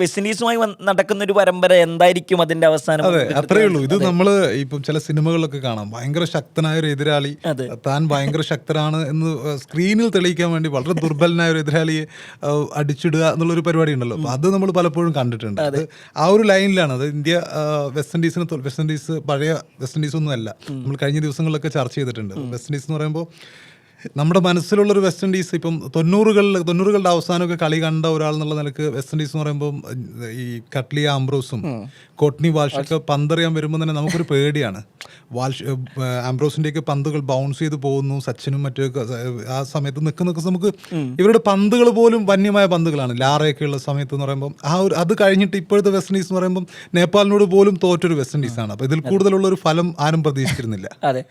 West ഇൻഡീസുമായി നടക്കുന്ന ഒരു പരമ്പര എന്തായിരിക്കും അതിന്റെ അവസാനം? അതെ അത്രേ ഉള്ളൂ. ഇത് നമ്മൾ ഇപ്പം ചില സിനിമകളിലൊക്കെ കാണാം. ഭയങ്കര ശക്തനായ ഒരു എതിരാളി. താൻ ഭയങ്കര ശക്തനാണ് എന്ന് സ്ക്രീനിൽ തെളിയിക്കാൻ വേണ്ടി വളരെ ദുർബലനായ ഒരു എതിരാളിയെ അടിച്ചിടുക എന്നുള്ളൊരു പരിപാടി ഉണ്ടല്ലോ. അത് നമ്മൾ പലപ്പോഴും കണ്ടിട്ടുണ്ട്. അത്. ആ ഒരു ലൈനിലാണ്. അത് ഇന്ത്യ വെസ്റ്റ് ഇൻഡീസിന് വെസ്റ്റ് ഇൻഡീസ് പഴയ വെസ്റ്റ് ഇൻഡീസ് ഒന്നും അല്ല നമ്മൾ കഴിഞ്ഞ ദിവസങ്ങളിലൊക്കെ ചർച്ച ചെയ്തിട്ടുണ്ട്. വെസ്റ്റ് ഇൻഡീസ് എന്ന് പറയുമ്പോൾ നമ്മുടെ മനസ്സിലുള്ളൊരു വെസ്റ്റ് ഇൻഡീസ് ഇപ്പം തൊണ്ണൂറുകളിൽ തൊണ്ണൂറുകളുടെ അവസാനമൊക്കെ കളി കണ്ട ഒരാൾ എന്നുള്ള നിലയ്ക്ക് വെസ്റ്റ് ഇൻഡീസ് എന്ന് പറയുമ്പോൾ ഈ കട്ട്ലി ആംബ്രോസും കോട്ട്നി വാൽഷൊക്കെ പന്തറിയാൻ വരുമ്പോൾ തന്നെ നമുക്കൊരു പേടിയാണ്. വാൽഷ് ആംബ്രോസിന്റെയൊക്കെ പന്തുകൾ ബൗൺസ് ചെയ്ത് പോകുന്നു സച്ചിനും മറ്റൊക്കെ ആ സമയത്ത് നിൽക്കുന്ന നമുക്ക് ഇവരുടെ പന്തുകൾ പോലും വന്യമായ പന്തുകളാണ്. ലാറയൊക്കെ ഉള്ള സമയത്ത് എന്ന് പറയുമ്പോൾ ആ ഒരു അത് കഴിഞ്ഞിട്ട് ഇപ്പോഴത്തെ വെസ്റ്റ് ഇൻഡീസ് എന്ന് പറയുമ്പോൾ നേപ്പാളിനോട് പോലും തോറ്റൊരു വെസ്റ്റ് ഇൻഡീസാണ് ആണ്. അപ്പോൾ ഇതിൽ കൂടുതലുള്ള ഒരു ഫലം ആരും പ്രതീക്ഷിച്ചിരുന്നില്ല. അതെ.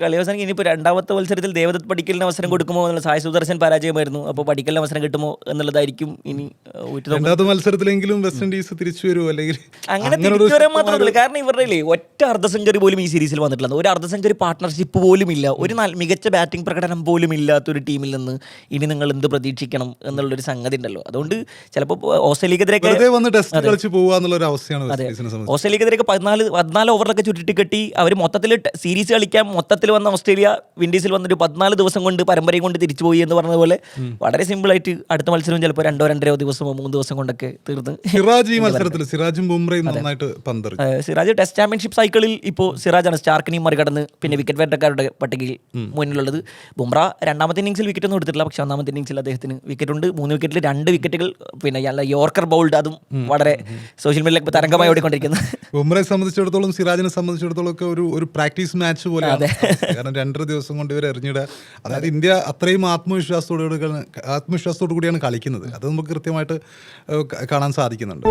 കളി അവസാനം ഇനിയിപ്പോൾ രണ്ടാമത്തെ മത്സരത്തിൽ ദേവദത്ത് പഠിക്കലിന് അവസരം കൊടുക്കുമോ എന്നുള്ള സായ സുദർശൻ പരാജയമായിരുന്നു. അപ്പോൾ പഠിക്കലിന് അവസരം കിട്ടുമോ എന്നുള്ളതായിരിക്കും ഇനി രണ്ടാമത്തെ മത്സരത്തിലെങ്കിലും വെസ്റ്റ് ഇൻഡീസ് തിരിച്ചു വരുമോ? അല്ലെങ്കിൽ അങ്ങനെ തിരിച്ചു വരാൻ മാത്രമല്ല. കാരണം ഇവരുടെ ഒറ്റ അർദ്ധ സെഞ്ചുറി പോലും ഈ സീരീസിൽ വന്നിട്ടില്ല. ഒരു അർദ്ധ സെഞ്ചുറി പാർട്ട്ണർഷിപ്പ് പോലും ഇല്ല. ഒരു മികച്ച ബാറ്റിംഗ് പ്രകടനം പോലും ഇല്ലാത്ത ഒരു ടീമിൽ നിന്ന് ഇനി നിങ്ങൾ എന്ത് പ്രതീക്ഷിക്കണം എന്നുള്ളൊരു സംഗതി ഉണ്ടല്ലോ. അതുകൊണ്ട് ചിലപ്പോൾ ഓസ്ട്രേലിയക്കെതിരെ ഓസ്ട്രേലിയക്കെതിരെ വന്ന് ടെസ്റ്റ് കളിച്ച് അവസ്ഥയാണ് ഓസ്ട്രേലിയക്കെതിരെയൊക്കെ പതിനാല് പതിനാല് ഓവറിലൊക്കെ ചുരുട്ടി കെട്ടി അവർ മൊത്തത്തിൽ സീരീസ് കളിക്കാൻ മൊത്തത്തിൽ വന്ന ഓസ്ട്രേലിയ വിൻഡീസിൽ വന്നൊരു പതിനാല് ദിവസം കൊണ്ട് പരമ്പരയും കൊണ്ട് തിരിച്ചു പോയി എന്ന് പറഞ്ഞതുപോലെ വളരെ സിമ്പിൾ ആയിട്ട് അടുത്ത മത്സരം ചിലപ്പോൾ രണ്ടോ രണ്ടരോ ദിവസമോ മൂന്ന് ദിവസം കൊണ്ടൊക്കെ തീർന്ന് സിറാജ് ഈ മത്സരത്തിൽ സിറാജും ബുംറയും നന്നായിട്ട് സിറാജ് ടെസ്റ്റ് ചാമ്പ്യൻഷിപ്പ് സൈക്കിളിൽ ഇപ്പോൾ സിറാജാണ് സ്റ്റാർക്കിനെയും മറികടന്ന് പിന്നെ വിക്കറ്റ് വേട്ടക്കാരുടെ പട്ടികയിൽ മുന്നിലുള്ളത്. ബുംറ രണ്ടാമത്തെ ഇന്നിംഗ്സിൽ വിക്കറ്റ് ഒന്നും എടുത്തിട്ടില്ല പക്ഷെ ഒന്നാമത്തെ ഇന്നിംഗ്സിൽ അദ്ദേഹത്തിന് വിക്കറ്റ് ഉണ്ട്. മൂന്ന് വിക്കറ്റിൽ രണ്ട് വിക്കറ്റുകൾ പിന്നെ യോർക്കർ ബൗൾഡ് അതും വളരെ സോഷ്യൽ മീഡിയയിലൊക്കെ തരംഗമായി ഓടിക്കൊണ്ടിരിക്കുന്നത് ബുംറയെ സംബന്ധിച്ചിടത്തോളം സിറാജിനെ സംബന്ധിച്ചിടത്തോളം ഒക്കെ ഒരു ഒരു പ്രാക്ടീസ് മാച്ച് അതെ. കാരണം രണ്ടര ദിവസം കൊണ്ട് ഇവർ എറിഞ്ഞിടുക. അതായത് ഇന്ത്യ അത്രയും ആത്മവിശ്വാസത്തോടു ആത്മവിശ്വാസത്തോടു കൂടിയാണ് കളിക്കുന്നത്. അത് നമുക്ക് കൃത്യമായിട്ട് കാണാൻ സാധിക്കുന്നുണ്ട്.